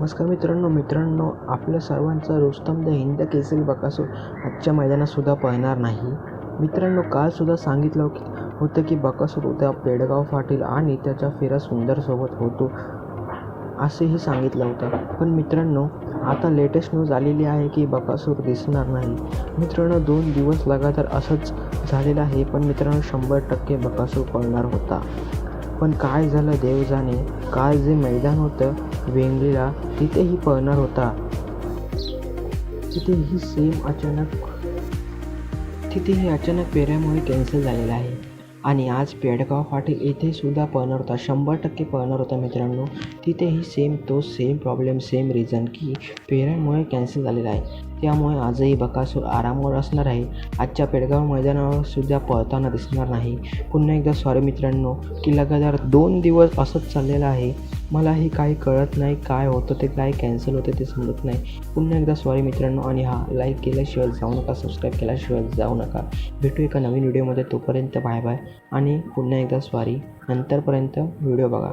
नमस्कार मित्रांनो मित्रांनो आपल्या सर्वांचा रुस्तम द हिंद केसरी बकासूर आजच्या मैदानातसुद्धा पळणार नाही. मित्रांनो कालसुद्धा सांगितलं की होतं की बकासूर उद्या पेडगाव फाटील आणि त्याच्या फेरा सुंदरसोबत होतो असेही सांगितलं होतं. पण मित्रांनो आता लेटेस्ट न्यूज आलेली आहे की बकासूर दिसणार नाही. मित्रांनो दोन दिवस लगातार असंच झालेलं आहे पण मित्रांनो शंभर टक्के बकासूर पळणार होता. पण काय झालं देव जाणे काल जे मैदान होतं वेंगलीला तिथेही पळणार होता. तिथेही सेम अचानक तिथेही अचानक पेऱ्यामुळे कॅन्सल झालेलं आहे. आणि आज पेडगाव फाटील येथे सुद्धा पळणार होता. शंभर टक्के पळणार होता मित्रांनो. तिथेही सेम तो सेम प्रॉब्लेम सेम रिझन की पेऱ्यांमुळे कॅन्सल झालेला आहे. त्यामुळे आजही बकासूर आरामावर असणार आहे. आजच्या पेडगाव मैदानावर सुद्धा पळताना दिसणार नाही. पुन्हा एकदा सॉरी मित्रांनो की लगातार दोन दिवस असंच चाललेलं आहे. मलाही काही कळत नाही काय होतं ते काय कॅन्सल होतं ते समजत नाही. पुन्हा एकदा सॉरी मित्रांनो आणि हा लाईक केल्याशिवाय जाऊ नका सबस्क्राईब केल्याशिवाय जाऊ नका. भेटू एका नवीन व्हिडिओमध्ये तोपर्यंत बाय बाय आणि पुन्हा एकदा सॉरी नंतरपर्यंत व्हिडिओ बघा.